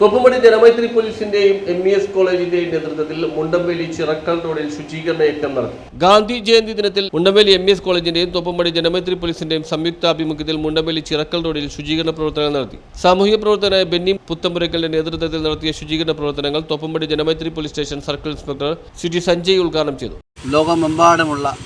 തൊപ്പുമണി ജനമൈത്രി പോലീസിന്റെയും M E S കോളേജിന്റെയും നേതൃത്വത്തിൽ മുണ്ടമ്പേലി ചിറക്കൽ റോഡിൽ ശുചീകരണ യജ്ഞം നടത്തി. ഗാന്ധി ജയന്തി ദിനത്തിൽ മുണ്ടമ്പേലി എം ഇ എസ് കോളേജിന്റെയും തൊപ്പുമടി ജനമൈത്രി പോലീസിന്റെയും സംയുക്താഭിമുഖ്യത്തിൽ മുണ്ടമ്പേലി ചിറക്കൽ റോഡിൽ ശുചീകരണ പ്രവർത്തനങ്ങൾ നടത്തി. സാമൂഹിക പ്രവർത്തകനായ ബെന്നി പുത്തമ്പുരക്കലിന്റെ നേതൃത്വത്തിൽ നടത്തിയ ശുചീകരണ പ്രവർത്തനങ്ങൾ Thoppumpady Janamaithri police station circle inspector city Sanjay ഉദ്ഘാടനം ചെയ്തു. ലോകമെമ്പാടുമുള്ള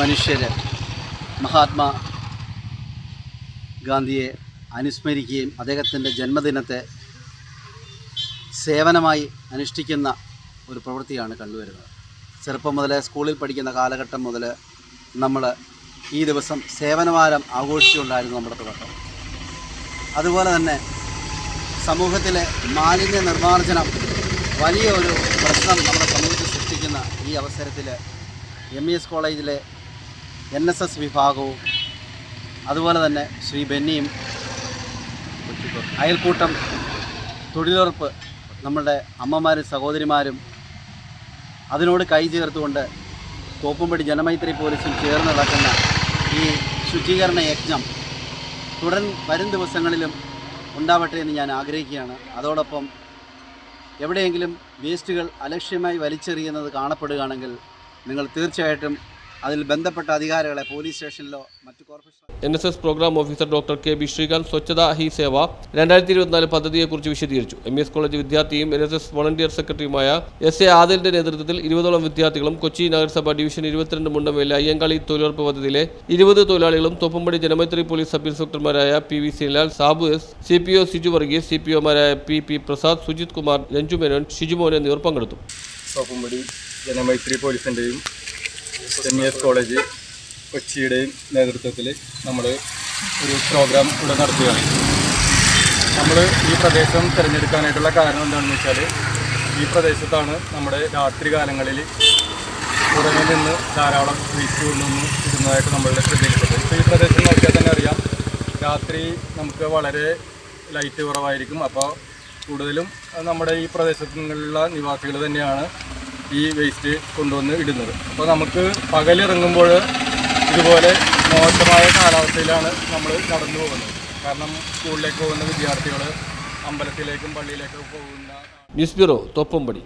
മനുഷ്യര് മഹാത്മാ ഗാന്ധിയെ അനുസ്മരിക്കുകയും അദ്ദേഹത്തിന്റെ ജന്മദിനത്തെ സേവനമായി അനുഷ്ഠിക്കുന്ന ഒരു പ്രവൃത്തിയാണ് കണ്ടുവരുന്നത്. ചെറുപ്പം മുതലേ സ്കൂളിൽ പഠിക്കുന്ന കാലഘട്ടം മുതൽ നമ്മൾ ഈ ദിവസം സേവനവാരം ആഘോഷിച്ചുകൊണ്ടായിരുന്നു നമ്മുടെ തുടക്കം. അതുപോലെ തന്നെ സമൂഹത്തിലെ മാലിന്യ നിർമ്മാർജനം വലിയ ഒരു പ്രശ്നം നമ്മുടെ സമൂഹത്തിൽ സൃഷ്ടിക്കുന്ന ഈ അവസരത്തിൽ എം ഇ എസ് കോളേജിലെ എൻ എസ് എസ് വിഭാഗവും അതുപോലെ തന്നെ ശ്രീ ബെന്നിയും അയൽക്കൂട്ടം തൊഴിലുറപ്പ് നമ്മളുടെ അമ്മമാരും സഹോദരിമാരും അതിനോട് കൈ ചേർത്തുകൊണ്ട് തോപ്പുംപടി ജനമൈത്രി പോലീസും ചേർന്ന് നടക്കുന്ന ഈ ശുചീകരണ യജ്ഞം തുടർ വരും ദിവസങ്ങളിലും ഉണ്ടാവട്ടെ എന്ന് ഞാൻ ആഗ്രഹിക്കുകയാണ്. അതോടൊപ്പം എവിടെയെങ്കിലും വേസ്റ്റുകൾ അലക്ഷ്യമായി വലിച്ചെറിയുന്നത് കാണപ്പെടുകയാണെങ്കിൽ നിങ്ങൾ തീർച്ചയായിട്ടും അതിൽ ബന്ധപ്പെട്ട അധികാരികളെ പോലീസ് സ്റ്റേഷനിലോ മറ്റു corporation N S S programme officer doctor K B Sreekanth Swachhata Hi Seva രണ്ടായിരത്തി ഇരുപത്തിനാല് പദ്ധതിയെക്കുറിച്ച് വിശദീകരിച്ചു. എം എസ് കോളേജ് വിദ്യാർത്ഥിയും എൻ എസ് എസ് വോളണ്ടിയർ സെക്രട്ടറിയുമായ എസ് എ ആദിലിന്റെ നേതൃത്വത്തിൽ ഇരുപതോളം വിദ്യാർത്ഥികളും കൊച്ചി നഗരസഭ ഡിവിഷൻ ഇരുപത്തിരണ്ട് മുണ്ടമേലെ അയ്യങ്കാളി തൊഴിലുറപ്പ് പദ്ധതിയിലെ ഇരുപത് തൊഴിലാളികളും Thoppumpady Janamaithri police sub ഇൻസ്പെക്ടർമാരായ P V Silal Sabu S C P O Siju Varghese C P ഒമാരായ P P Prasad Sujith Kumar Ranju Menon Shijumon എന്നിവർ പങ്കെടുത്തു. തോപ്പുംപടി ജനമൈത്രി പോലീസിന്റെയും എസ്. കോളേജ് കൊച്ചിയുടെയും നേതൃത്വത്തിൽ നമ്മൾ ഒരു പ്രോഗ്രാം ഇവിടെ നടത്തുകയാണ്. നമ്മൾ ഈ പ്രദേശം തിരഞ്ഞെടുക്കാനായിട്ടുള്ള കാരണം എന്താണെന്ന് വെച്ചാൽ ഈ പ്രദേശത്താണ് നമ്മുടെ രാത്രി കാലങ്ങളിൽ നിന്ന് ധാരാളം വേസ്റ്റ് കൊണ്ടൊന്നും ഇടുന്നതായിട്ട് നമ്മളുടെ ശ്രദ്ധയിൽപ്പെട്ടത്. ഇപ്പോൾ ഈ പ്രദേശം നോക്കിയാൽ തന്നെ അറിയാം രാത്രി നമുക്ക് വളരെ ലൈറ്റ് കുറവായിരിക്കും. അപ്പോൾ കൂടുതലും നമ്മുടെ ഈ പ്രദേശത്തുള്ള നിവാസികൾ തന്നെയാണ് ഈ വേസ്റ്റ് കൊണ്ടുവന്ന് ഇടുന്നത്. അപ്പോൾ നമുക്ക് പകലിറങ്ങുമ്പോൾ ഇതുപോലെ മോശമായ കാലാവസ്ഥയിലാണ് നമ്മൾ നടന്നു പോകുന്നത്. കാരണം സ്കൂളിലേക്ക് പോകുന്ന വിദ്യാർത്ഥികൾ അമ്പലത്തിലേക്കും പള്ളിയിലേക്കും പോകുന്ന ന്യൂസ് ബ്യൂറോ തോപ്പുംപടി.